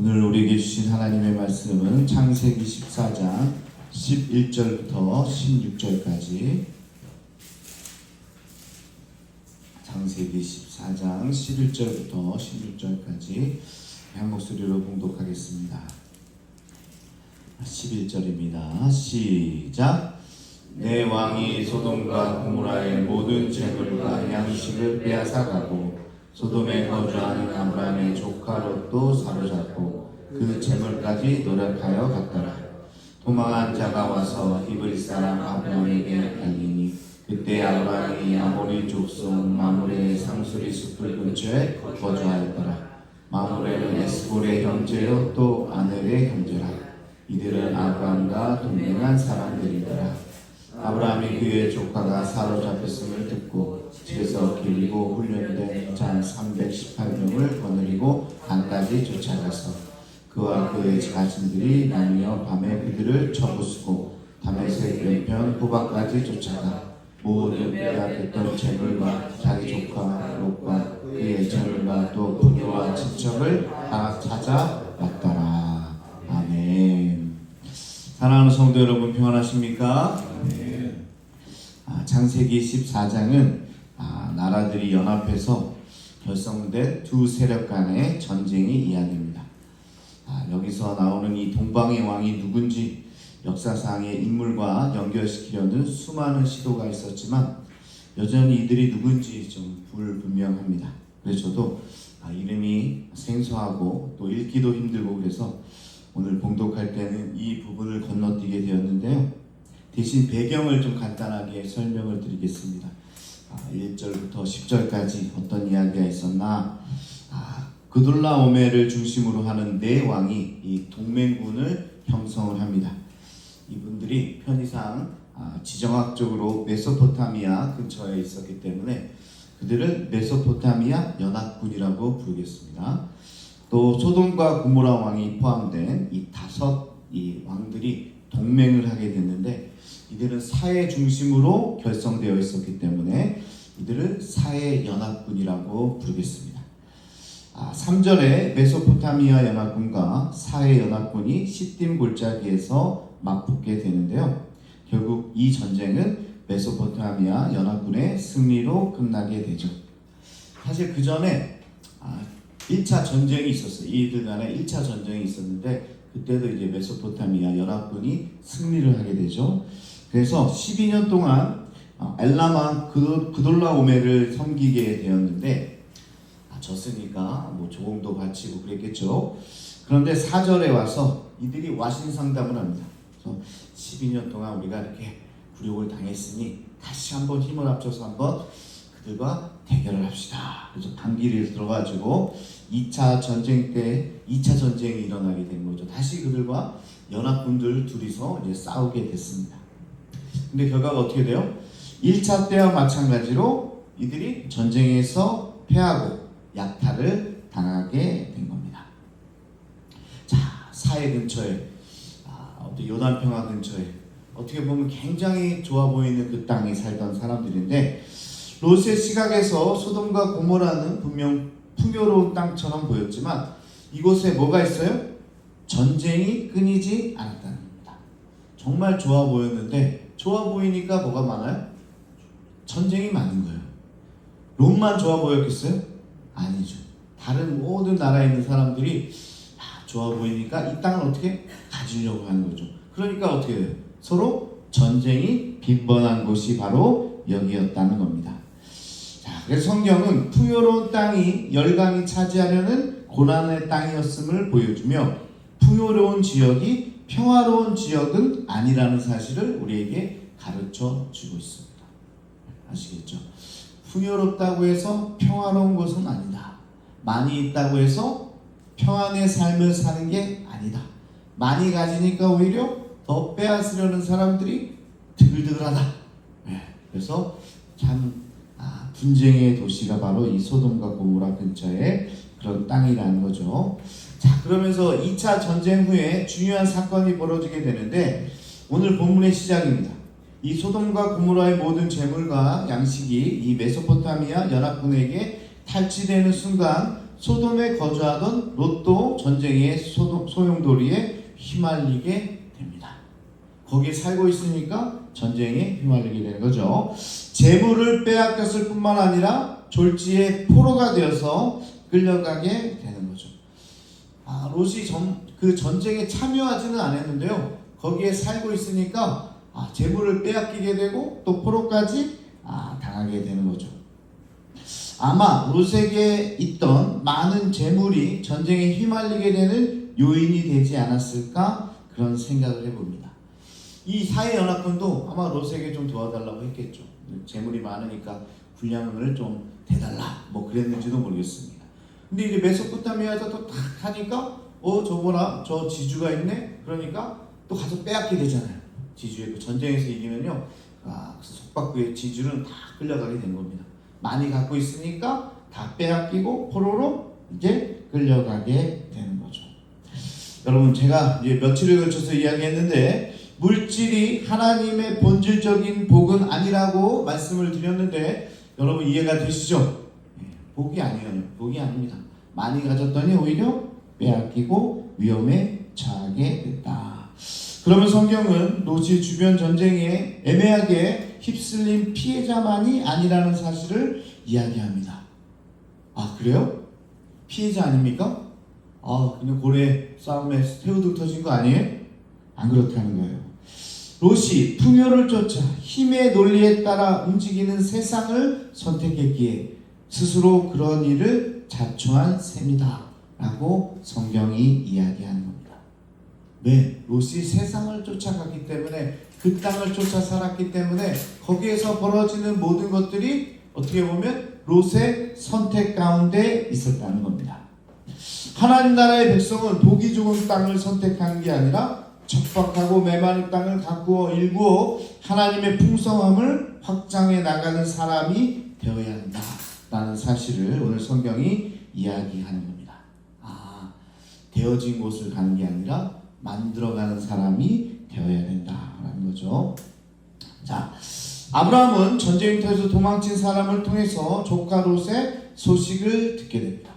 오늘 우리에게 주신 하나님의 말씀은 창세기 14장 11절부터 16절까지 창세기 14장 11절부터 16절까지 한 목소리로 봉독하겠습니다. 11절입니다. 시작. 내 왕이 소돔과 고모라의 모든 재물과 양식을 빼앗아가고 소돔에 거주하는 아브라함의 조카 롯도 사로잡고 그 재물까지 노력하여 갔더라. 도망한 자가 와서 히브리 사람 아브라함에게 알리니 그때 아브라함이 아모리 족속 마므레의 상수리 숲을 근처에 거주하였더라. 마므레는 에스골의 형제요 또 아넬의 형제라. 이들은 아브라함과 동맹한 사람들이더라. 아브라함이 그의 조카가 사로잡혔음을 듣고 집에서 길고 훈련된 자 318명을 거느리고 강까지 쫓아가서 그와 그의 자신들이 나뉘어 밤에 그들을 쳐부수고 담에색 왼편 후방까지 쫓아가 모든 빼앗겼던 재물과 자기 조카 롯과 그의 재물과 또 부녀와 친척을 다 찾아왔더라 아멘 사랑하는 성도 여러분 평안하십니까? 아, 창세기 14장은 아, 나라들이 연합해서 결성된 두 세력 간의 전쟁이 이야기입니다. 아, 여기서 나오는 이 동방의 왕이 누군지 역사상의 인물과 연결시키려는 수많은 시도가 있었지만 여전히 이들이 누군지 좀 불분명합니다. 그래서 저도 아, 이름이 생소하고 또 읽기도 힘들고 그래서 오늘 봉독할 때는 이 부분을 건너뛰게 되었는데요. 대신 배경을 좀 간단하게 설명을 드리겠습니다. 아, 1절부터 10절까지 어떤 이야기가 있었나? 아, 그돌라 오메를 중심으로 하는 네 왕이 이 동맹군을 형성을 합니다. 이분들이 편의상 아, 지정학적으로 메소포타미아 근처에 있었기 때문에 그들은 메소포타미아 연합군이라고 부르겠습니다. 또 소돔과 고모라 왕이 포함된 이 다섯 이 왕들이 동맹을 하게 됐는데 이들은 사회 중심으로 결성되어 있었기 때문에 이들은 사회 연합군이라고 부르겠습니다. 아, 3절에 메소포타미아 연합군과 사회 연합군이 시딤 골짜기에서 맞붙게 되는데요. 결국 이 전쟁은 메소포타미아 연합군의 승리로 끝나게 되죠. 사실 그 전에 아, 1차 전쟁이 있었어요. 이들 간에 1차 전쟁이 있었는데 그때도 이제 메소포타미아 연합군이 승리를 하게 되죠. 그래서 12년 동안 어, 엘라마 그, 그돌라오메를 섬기게 되었는데 아, 졌으니까 뭐 조공도 바치고 그랬겠죠. 그런데 4절에 와서 이들이 와신 상담을 합니다. 그래서 12년 동안 우리가 이렇게 굴욕을 당했으니 다시 한번 힘을 합쳐서 한번 그들과 대결을 합시다. 그래서 단기를 들어가지고 2차 전쟁 때 2차 전쟁이 일어나게 된 거죠. 다시 그들과 연합군들 둘이서 이제 싸우게 됐습니다. 근데 결과가 어떻게 돼요? 1차 때와 마찬가지로 이들이 전쟁에서 패하고 약탈을 당하게 된 겁니다. 자, 사해 근처에 아, 어떤 요단 평화 근처에 어떻게 보면 굉장히 좋아 보이는 그 땅에 살던 사람들인데 롯의 시각에서 소돔과 고모라는 분명 풍요로운 땅처럼 보였지만 이곳에 뭐가 있어요? 전쟁이 끊이지 않았다는 겁니다. 정말 좋아 보였는데 좋아 보이니까 뭐가 많아요? 전쟁이 많은 거예요. 롯만 좋아 보였겠어요? 아니죠. 다른 모든 나라에 있는 사람들이 아, 좋아 보이니까 이 땅을 어떻게 가지려고 하는 거죠. 그러니까 어떻게 해요? 서로 전쟁이 빈번한 곳이 바로 여기였다는 겁니다. 성경은 풍요로운 땅이 열강이 차지하려는 고난의 땅이었음을 보여주며 풍요로운 지역이 평화로운 지역은 아니라는 사실을 우리에게 가르쳐 주고 있습니다. 아시겠죠? 풍요롭다고 해서 평화로운 것은 아니다. 많이 있다고 해서 평안의 삶을 사는 게 아니다. 많이 가지니까 오히려 더 빼앗으려는 사람들이 드글드글하다. 네, 그래서 참 아, 분쟁의 도시가 바로 이 소돔과 고모라 근처에 그런 땅이라는 거죠. 자, 그러면서 2차 전쟁 후에 중요한 사건이 벌어지게 되는데 오늘 본문의 시작입니다. 이 소돔과 고모라의 모든 재물과 양식이 이 메소포타미아 연합군에게 탈취되는 순간 소돔에 거주하던 롯도 전쟁의 소돔, 소용돌이에 휘말리게 됩니다. 거기에 살고 있으니까 전쟁에 휘말리게 되는 거죠. 재물을 빼앗겼을 뿐만 아니라 졸지에 포로가 되어서 끌려가게 되는 거죠. 아, 롯이 전, 그 전쟁에 참여하지는 않았는데요. 거기에 살고 있으니까 아, 재물을 빼앗기게 되고 또 포로까지 아, 당하게 되는 거죠. 아마 롯에게 있던 많은 재물이 전쟁에 휘말리게 되는 요인이 되지 않았을까 그런 생각을 해봅니다. 이 사회연합군도 아마 롯에게 좀 도와달라고 했겠죠. 재물이 많으니까 분량을 좀 대달라 뭐 그랬는지도 모르겠습니다. 근데 이제 메소포타미아에서 또탁 하니까 어 저거라 저 지주가 있네 그러니까 또 가서 빼앗게 되잖아요. 지주의 그 전쟁에서 이기면요 아, 그 속박부의 지주는 다 끌려가게 된 겁니다. 많이 갖고 있으니까 다 빼앗기고 포로로 이제 끌려가게 되는 거죠. 여러분 제가 이제 며칠에 걸쳐서 이야기했는데 물질이 하나님의 본질적인 복은 아니라고 말씀을 드렸는데 여러분 이해가 되시죠? 예, 복이 아니에요. 복이 아닙니다. 많이 가졌더니 오히려 빼앗기고 위험에 처하게 됐다. 그러면 성경은 롯이 주변 전쟁에 애매하게 휩쓸린 피해자만이 아니라는 사실을 이야기합니다. 아 그래요? 피해자 아닙니까? 아 그냥 고래 싸움에 새우등 터진 거 아니에요? 안 그렇다는 거예요. 롯이 풍요를 쫓아 힘의 논리에 따라 움직이는 세상을 선택했기에 스스로 그런 일을 자초한 셈이다. 라고 성경이 이야기하는 겁니다. 왜? 롯이 세상을 쫓아갔기 때문에 그 땅을 쫓아 살았기 때문에 거기에서 벌어지는 모든 것들이 어떻게 보면 롯의 선택 가운데 있었다는 겁니다. 하나님 나라의 백성은 보기 좋은 땅을 선택하는 게 아니라 척박하고 메마른 땅을 가꾸어 일구어 하나님의 풍성함을 확장해 나가는 사람이 되어야 한다 라는 사실을 오늘 성경이 이야기하는 겁니다. 아, 되어진 곳을 가는 게 아니라 만들어가는 사람이 되어야 된다라는 거죠. 자, 아브라함은 전쟁터에서 도망친 사람을 통해서 조카 롯의 소식을 듣게 됩니다.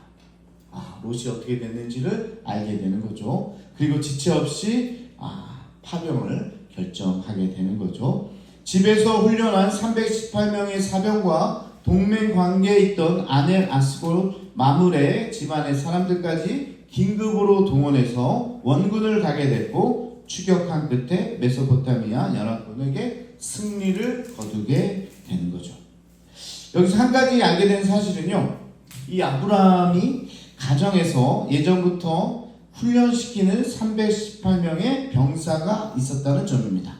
아, 롯이 어떻게 됐는지를 알게 되는 거죠. 그리고 지체 없이 아, 파병을 결정하게 되는 거죠. 집에서 훈련한 318명의 사병과 동맹 관계에 있던 아넬 아스골 마물의 집안의 사람들까지 긴급으로 동원해서 원군을 가게 됐고 추격한 끝에 메소포타미아 연합군에게 승리를 거두게 되는 거죠. 여기서 한 가지 알게 된 사실은요. 이 아브라함이 가정에서 예전부터 훈련시키는 318명의 병사가 있었다는 점입니다.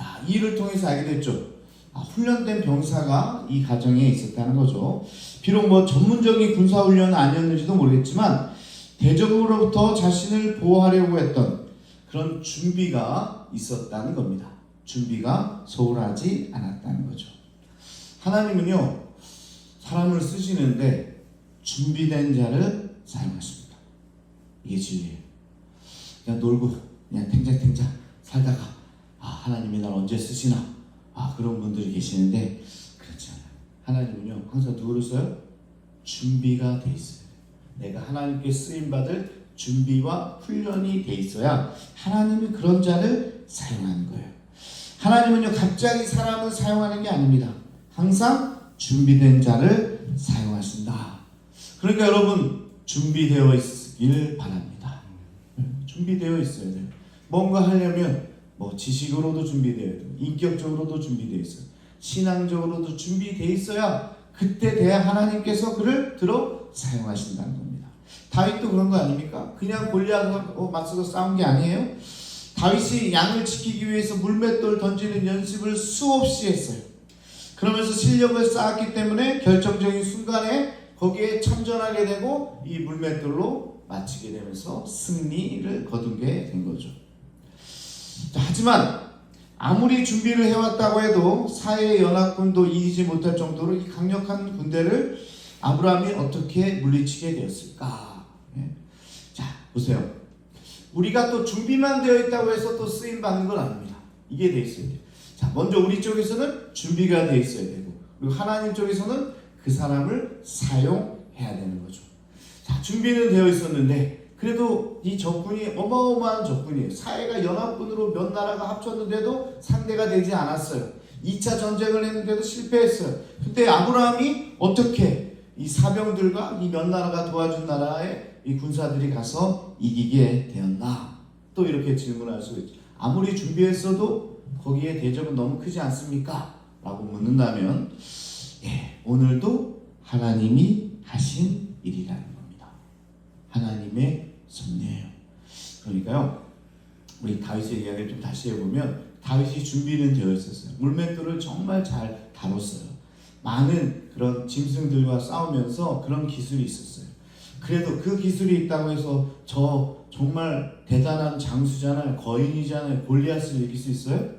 야, 이 일을 통해서 알게 됐죠. 아, 훈련된 병사가 이 가정에 있었다는 거죠. 비록 뭐 전문적인 군사훈련은 아니었는지도 모르겠지만 대적으로부터 자신을 보호하려고 했던 그런 준비가 있었다는 겁니다. 준비가 소홀하지 않았다는 거죠. 하나님은요, 사람을 쓰시는데 준비된 자를 사용하십니다. 진리예요. 그냥 놀고, 그냥 탱자탱자 살다가, 아, 하나님이 날 언제 쓰시나? 아, 그런 분들이 계시는데, 그렇지 않아요. 하나님은요, 항상 누구를 써요? 준비가 돼 있어요. 내가 하나님께 쓰임받을 준비와 훈련이 돼 있어야 하나님이 그런 자를 사용하는 거예요. 하나님은요, 갑자기 사람을 사용하는 게 아닙니다. 항상 준비된 자를 사용하신다. 그러니까 여러분, 준비되어 있 길 바랍니다. 준비되어 있어야 돼요. 뭔가 하려면 뭐 지식으로도 준비되어야 돼요. 인격적으로도 준비되어 있어요. 신앙적으로도 준비되어 있어야 그때 돼야 하나님께서 그를 들어 사용하신다는 겁니다. 다윗도 그런 거 아닙니까? 그냥 골리앗하고 맞서서 싸운 게 아니에요. 다윗이 양을 지키기 위해서 물맷돌 던지는 연습을 수없이 했어요. 그러면서 실력을 쌓았기 때문에 결정적인 순간에 거기에 참전하게 되고 이 물맷돌로 마치게 되면서 승리를 거두게 된 거죠. 자, 하지만 아무리 준비를 해왔다고 해도 사회 연합군도 이기지 못할 정도로 이 강력한 군대를 아브라함이 어떻게 물리치게 되었을까? 예. 자, 보세요. 우리가 또 준비만 되어 있다고 해서 또 쓰임 받는 건 아닙니다. 이게 돼 있어야 돼요. 자, 먼저 우리 쪽에서는 준비가 돼 있어야 되고, 그리고 하나님 쪽에서는 그 사람을 사용해야 되는 거죠. 준비는 되어 있었는데 그래도 이 적군이 어마어마한 적군이에요. 사회가 연합군으로 몇 나라가 합쳤는데도 상대가 되지 않았어요. 2차 전쟁을 했는데도 실패했어요. 그때 아브라함이 어떻게 이 사병들과 이 몇 나라가 도와준 나라의 이 군사들이 가서 이기게 되었나? 또 이렇게 질문할 수 있죠. 아무리 준비했어도 거기에 대접은 너무 크지 않습니까? 라고 묻는다면 예, 오늘도 하나님이 하신 일이라는. 하나님의 섭리예요. 그러니까요. 우리 다윗의 이야기를 좀 다시 해보면 다윗이 준비는 되어 있었어요. 물맷돌을 정말 잘 다뤘어요. 많은 그런 짐승들과 싸우면서 그런 기술이 있었어요. 그래도 그 기술이 있다고 해서 저 정말 대단한 장수잖아요. 거인이잖아요. 골리앗을 이길 수 있어요?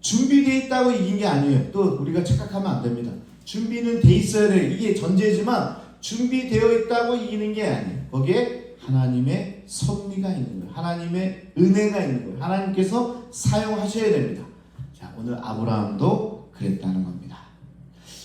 준비되어 있다고 이긴 게 아니에요. 또 우리가 착각하면 안 됩니다. 준비는 돼 있어야 돼요. 이게 전제지만 준비되어 있다고 이기는 게 아니에요. 거기에 하나님의 섭리가 있는 거예요. 하나님의 은혜가 있는 거예요. 하나님께서 사용하셔야 됩니다. 자, 오늘 아브라함도 그랬다는 겁니다.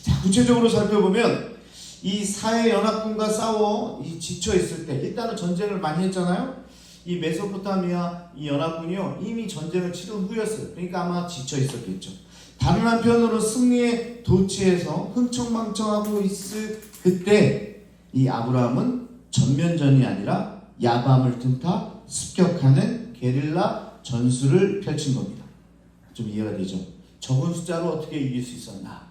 자, 구체적으로 살펴보면 이 사회 연합군과 싸워 이 지쳐 있을 때 일단은 전쟁을 많이 했잖아요. 이 메소포타미아 이 연합군이요 이미 전쟁을 치른 후였어요. 그러니까 아마 지쳐 있었겠죠. 다른 한편으로 승리에 도취해서 흥청망청하고 있을 그때 이 아브라함은 전면전이 아니라 야밤을 틈타 습격하는 게릴라 전술을 펼친 겁니다. 좀 이해가 되죠? 적은 숫자로 어떻게 이길 수 있었나?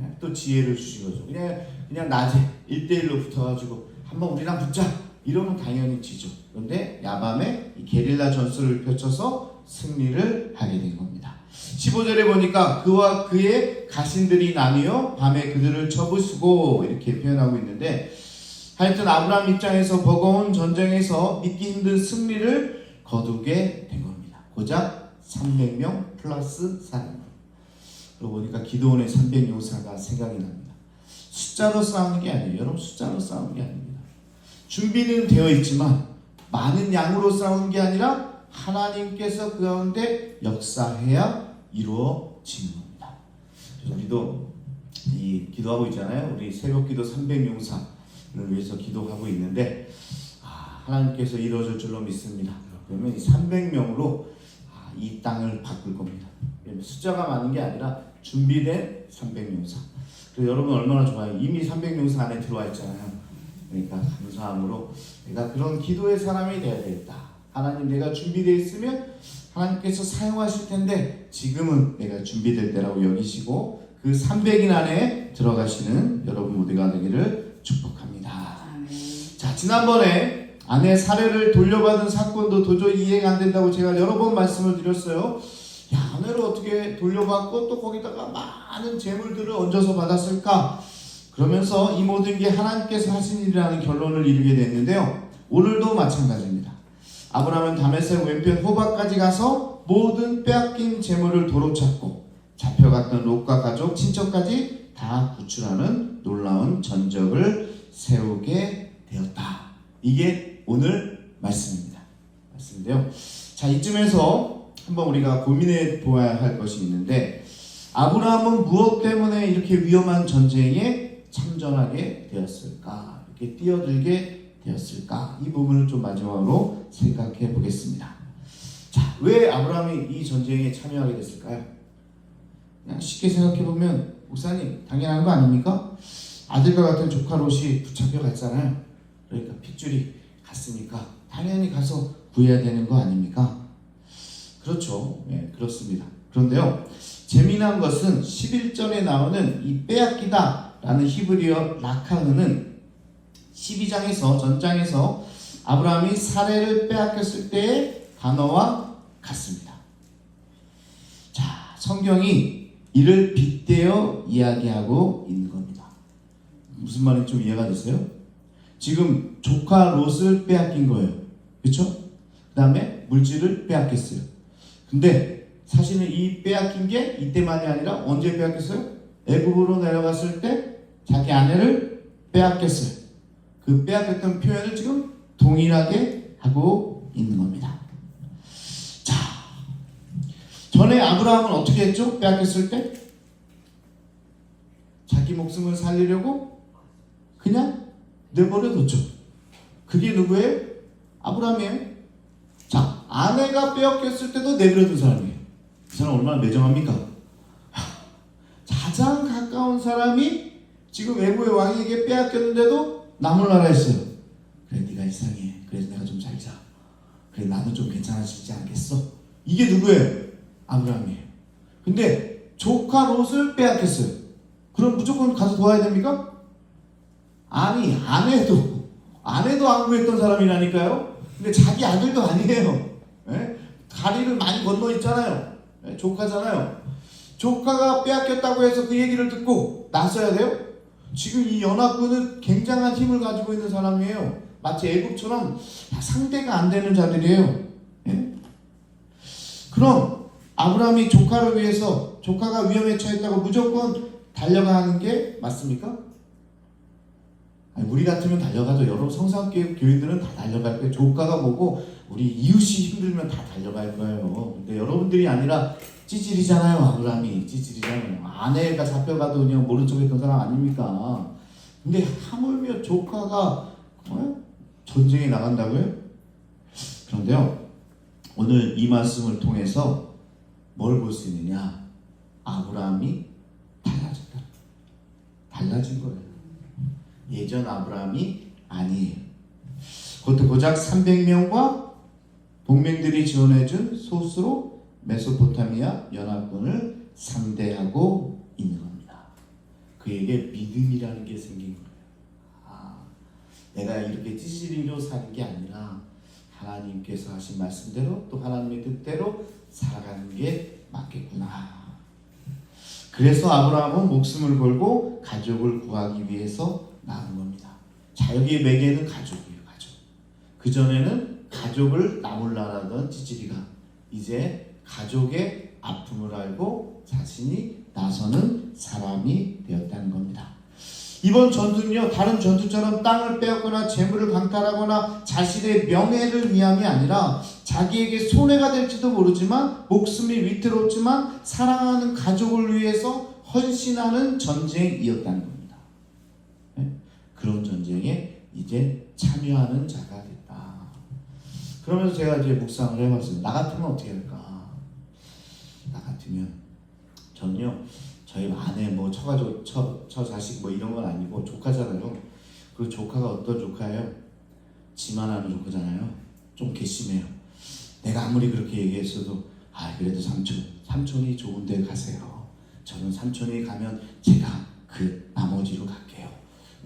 예, 또 지혜를 주신 거죠. 그냥 그냥 낮에 1대1로 붙어가지고 한번 우리랑 붙자 이러면 당연히 지죠. 그런데 야밤에 이 게릴라 전술을 펼쳐서 승리를 하게 된 겁니다. 15절에 보니까 그와 그의 가신들이 나뉘어 밤에 그들을 쳐부수고 이렇게 표현하고 있는데 하여튼 아브라함 입장에서 버거운 전쟁에서 믿기 힘든 승리를 거두게 된 겁니다. 고작 300명 플러스 사람. 그러고 보니까 기도원의 300용사가 생각이 납니다. 숫자로 싸우는 게 아니에요. 여러분 숫자로 싸우는 게 아닙니다. 준비는 되어 있지만 많은 양으로 싸우는 게 아니라 하나님께서 그 가운데 역사해야 이루어지는 겁니다. 우리도 이 기도하고 있잖아요. 우리 새벽 기도 300용사를 위해서 기도하고 있는데 아, 하나님께서 이루어질 줄로 믿습니다. 그러면 이 300명으로 아, 이 땅을 바꿀 겁니다. 숫자가 많은 게 아니라 준비된 300용사. 그리고 여러분 얼마나 좋아요. 이미 300용사 안에 들어와 있잖아요. 그러니까 감사함으로 내가 그런 기도의 사람이 되어야 되겠다. 하나님 내가 준비되어 있으면 하나님께서 사용하실 텐데 지금은 내가 준비될 때라고 여기시고 그 300인 안에 들어가시는 여러분 모두가 되기를 축복합니다. 자 지난번에 아내 사례를 돌려받은 사건도 도저히 이해가 안 된다고 제가 여러 번 말씀을 드렸어요. 야 아내를 어떻게 돌려받고 또 거기다가 많은 재물들을 얹어서 받았을까? 그러면서 이 모든 게 하나님께서 하신 일이라는 결론을 이루게 됐는데요. 오늘도 마찬가지입니다. 아브라함은 다메섹 왼편 호박까지 가서 모든 빼앗긴 재물을 도로 찾고 잡혀갔던 롯과 가족, 친척까지 다 구출하는 놀라운 전적을 세우게 되었다. 이게 오늘 말씀입니다. 말씀인데요. 자, 이쯤에서 한번 우리가 고민해 보아야 할 것이 있는데 아브라함은 무엇 때문에 이렇게 위험한 전쟁에 참전하게 되었을까? 이렇게 뛰어들게 되었을까? 이 부분을 좀 마지막으로 생각해 보겠습니다. 자, 왜 아브라함이 이 전쟁에 참여하게 됐을까요? 그냥 쉽게 생각해 보면 목사님 당연한 거 아닙니까? 아들과 같은 조카 롯이 붙잡혀 갔잖아요. 그러니까 핏줄이 갔으니까 당연히 가서 구해야 되는 거 아닙니까? 그렇죠. 예, 그렇습니다. 그런데요. 재미난 것은 11절에 나오는 이 빼앗기다 라는 히브리어 라카흐는 12장에서 전장에서 아브라함이 사례를 빼앗겼을 때의 단어와 같습니다. 자, 성경이 이를 빗대어 이야기하고 있는 겁니다. 무슨 말인지 좀 이해가 되세요? 지금 조카 롯을 빼앗긴 거예요. 그렇죠? 그 다음에 물질을 빼앗겼어요. 근데 사실은 이 빼앗긴 게 이때만이 아니라 언제 빼앗겼어요? 애굽으로 내려갔을 때 자기 아내를 빼앗겼어요. 그 빼앗겼던 표현을 지금 동일하게 하고 있는 겁니다. 자, 전에 아브라함은 어떻게 했죠? 빼앗겼을 때 자기 목숨을 살리려고 그냥 내버려 뒀죠. 그게 누구예요? 아브라함이에요. 자, 아내가 빼앗겼을 때도 내버려둔 사람이에요. 이 사람 얼마나 매정합니까? 하, 가장 가까운 사람이 지금 외부의 왕에게 빼앗겼는데도 남을 나라 했어요. 그래, 네가 이상해. 그래서 내가 좀 살자. 그래, 나는 좀 괜찮아지지 않겠어? 이게 누구예요? 아브라함이에요. 근데 조카 롯을 빼앗겼어요. 그럼 무조건 가서 도와야 됩니까? 아니, 아내도, 아내도 안 구했던 사람이라니까요? 근데 자기 아들도 아니에요. 예? 다리를 많이 건너 있잖아요. 예? 조카잖아요. 조카가 빼앗겼다고 해서 그 얘기를 듣고 나서야 돼요? 지금 이 연합군은 굉장한 힘을 가지고 있는 사람이에요. 마치 애국처럼 다 상대가 안 되는 자들이에요. 예? 그럼 아브라함이 조카를 위해서 조카가 위험에 처했다고 무조건 달려가는 게 맞습니까? 아니, 우리 같으면 달려가죠. 여러 성상교육 교인들은 다 달려갈 거예요. 조카가 보고 우리 이웃이 힘들면 다 달려갈 거예요. 근데 여러분들이 아니라 찌질이잖아요. 아브라함이 찌질이잖아요. 아내가 잡혀가도 그냥 모른 척 했던 사람 아닙니까? 근데 하물며 조카가 어? 전쟁에 나간다고요? 그런데요. 오늘 이 말씀을 통해서 뭘 볼 수 있느냐? 아브라함이 달라졌다. 달라진 거예요. 예전 아브라함이 아니에요. 그것도 고작 300명과 동맹들이 지원해준 소수로 메소포타미아 연합군을 상대하고 있는 겁니다. 그에게 믿음이라는 게 생긴 거예요. 아, 내가 이렇게 찌질이로 사는 게 아니라 하나님께서 하신 말씀대로 또 하나님의 뜻대로 살아가는 게 맞겠구나. 그래서 아브라함은 목숨을 걸고 가족을 구하기 위해서 나온 겁니다. 자 여기 매개는 가족이에요, 가족. 그 전에는 가족을 나몰라라던 찌질이가 이제 가족의 아픔을 알고 자신이 나서는 사람이 되었다는 겁니다. 이번 전투는요 다른 전투처럼 땅을 빼앗거나 재물을 강탈하거나 자신의 명예를 위함이 아니라 자기에게 손해가 될지도 모르지만 목숨이 위태롭지만 사랑하는 가족을 위해서 헌신하는 전쟁이었다는 겁니다. 네? 그런 전쟁에 이제 참여하는 자가 됐다. 그러면서 제가 이제 묵상을 해봤어요. 나 같으면 어떻게 할까? 나 같으면 저는요 저희 아내 뭐 처가족 처, 처 자식 뭐 이런 건 아니고 조카잖아요. 그 조카가 어떤 조카예요? 지만 하는 조카잖아요. 좀 괘씸해요. 내가 아무리 그렇게 얘기했어도 아 그래도 삼촌 삼촌이 좋은 데 가세요. 저는 삼촌이 가면 제가 그 나머지로 갈게요.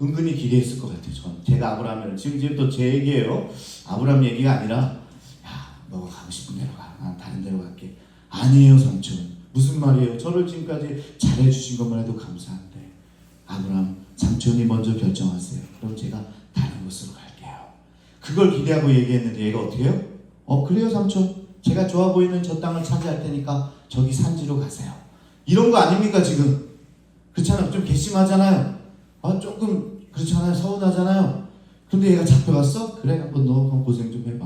은근히 기대했을 것 같아요. 전 제가 아브라함을 지금 지금 또 제 얘기예요. 아브라함 얘기가 아니라 야 너가 가고 싶은 대로 가. 난 다른 데로 갈게. 아니에요 삼촌. 무슨 말이에요? 저를 지금까지 잘해주신 것만 해도 감사한데 아브라함 삼촌이 먼저 결정하세요. 그럼 제가 다른 곳으로 갈게요. 그걸 기대하고 얘기했는데 얘가 어떻게 해요? 어 그래요 삼촌. 제가 좋아 보이는 저 땅을 차지할 테니까 저기 산지로 가세요. 이런 거 아닙니까 지금? 그렇잖아요. 좀 괘씸하잖아요. 아 조금 그렇잖아요. 서운하잖아요. 근데 얘가 잡혀갔어? 그래 한번 너 고생 좀 해봐.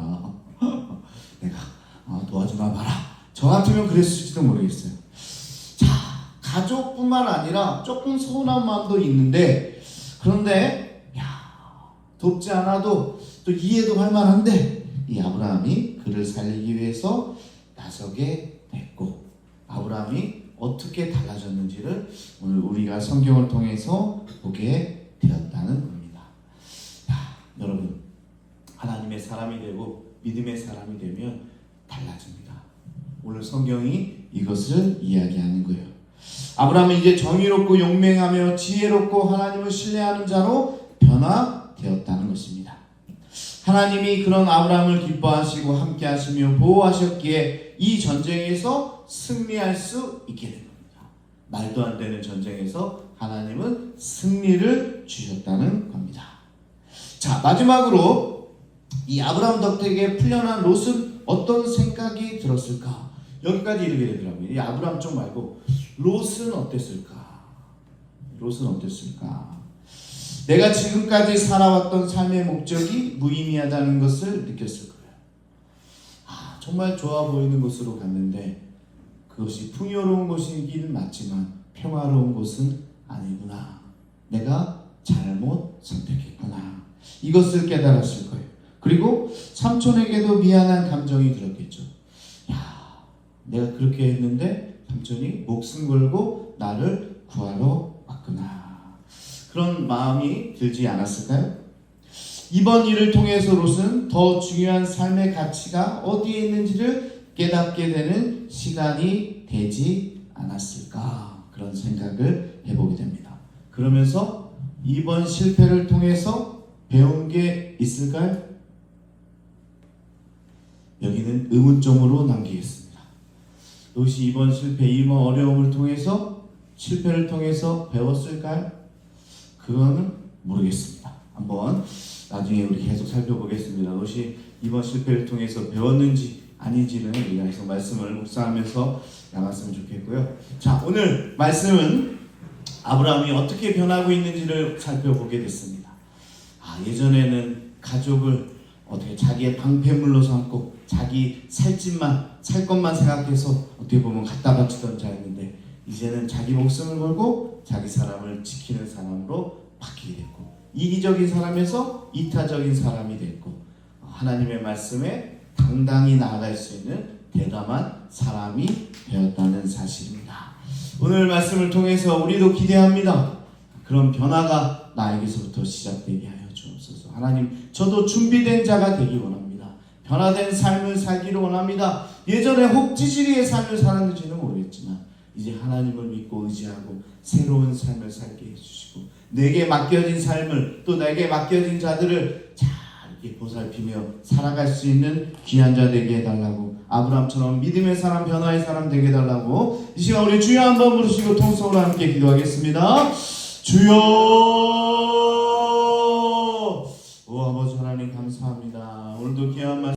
내가 어, 도와주마 봐라. 저 같으면 그랬을지도 모르겠어요. 자, 가족뿐만 아니라 조금 서운한 마음도 있는데, 그런데, 야, 돕지 않아도 또 이해도 할 만한데, 이 아브라함이 그를 살리기 위해서 나서게 됐고, 아브라함이 어떻게 달라졌는지를 오늘 우리가 성경을 통해서 보게 되었다는 겁니다. 야, 여러분, 하나님의 사람이 되고 믿음의 사람이 되면 달라집니다. 오늘 성경이 이것을 이야기하는 거예요. 아브라함은 이제 정의롭고 용맹하며 지혜롭고 하나님을 신뢰하는 자로 변화되었다는 것입니다. 하나님이 그런 아브라함을 기뻐하시고 함께 하시며 보호하셨기에 이 전쟁에서 승리할 수 있게 된 겁니다. 말도 안 되는 전쟁에서 하나님은 승리를 주셨다는 겁니다. 자 마지막으로 이 아브라함 덕택에 풀려난 롯은 어떤 생각이 들었을까? 여기까지 이르게 되더라고요. 이 아브라함 쪽 말고 롯은 어땠을까? 롯은 어땠을까? 내가 지금까지 살아왔던 삶의 목적이 무의미하다는 것을 느꼈을 거예요. 아, 정말 좋아 보이는 곳으로 갔는데 그것이 풍요로운 곳이기는 맞지만 평화로운 곳은 아니구나. 내가 잘못 선택했구나. 이것을 깨달았을 거예요. 그리고 삼촌에게도 미안한 감정이 들었겠죠. 야, 내가 그렇게 했는데 삼촌이 목숨 걸고 나를 구하러 왔구나. 그런 마음이 들지 않았을까요? 이번 일을 통해서 롯은 더 중요한 삶의 가치가 어디에 있는지를 깨닫게 되는 시간이 되지 않았을까 그런 생각을 해보게 됩니다. 그러면서 이번 실패를 통해서 배운 게 있을까요? 여기는 의문점으로 남기겠습니다. 롯이 이번 실패, 이번 어려움을 통해서 실패를 통해서 배웠을까요? 그거는 모르겠습니다. 한번 나중에 우리 계속 살펴보겠습니다. 롯이 이번 실패를 통해서 배웠는지 아닌지는 우리가 계속 말씀을 묵상하면서 나갔으면 좋겠고요. 자, 오늘 말씀은 아브라함이 어떻게 변하고 있는지를 살펴보게 됐습니다. 아, 예전에는 가족을 어떻게 자기의 방패물로 삼고 자기 살 집만 살 것만 생각해서 어떻게 보면 갖다 바치던 자였는데 이제는 자기 목숨을 걸고 자기 사람을 지키는 사람으로 바뀌게 됐고 이기적인 사람에서 이타적인 사람이 됐고 하나님의 말씀에 당당히 나아갈 수 있는 대담한 사람이 되었다는 사실입니다. 오늘 말씀을 통해서 우리도 기대합니다. 그런 변화가 나에게서부터 시작되게 주옵소서. 하나님, 저도 준비된 자가 되기 원합니다. 변화된 삶을 살기를 원합니다. 예전에 혹지지리의 삶을 살았는지는 모르겠지만 이제 하나님을 믿고 의지하고 새로운 삶을 살게 해주시고 내게 맡겨진 삶을 또 내게 맡겨진 자들을 잘 보살피며 살아갈 수 있는 귀한 자 되게 해달라고 아브람처럼 믿음의 사람 변화의 사람 되게 해달라고 이 시간 우리 주여 한번 부르시고 통성으로 함께 기도하겠습니다 주여 오 아버지 하나님 감사합니다. 오늘도 귀한 말씀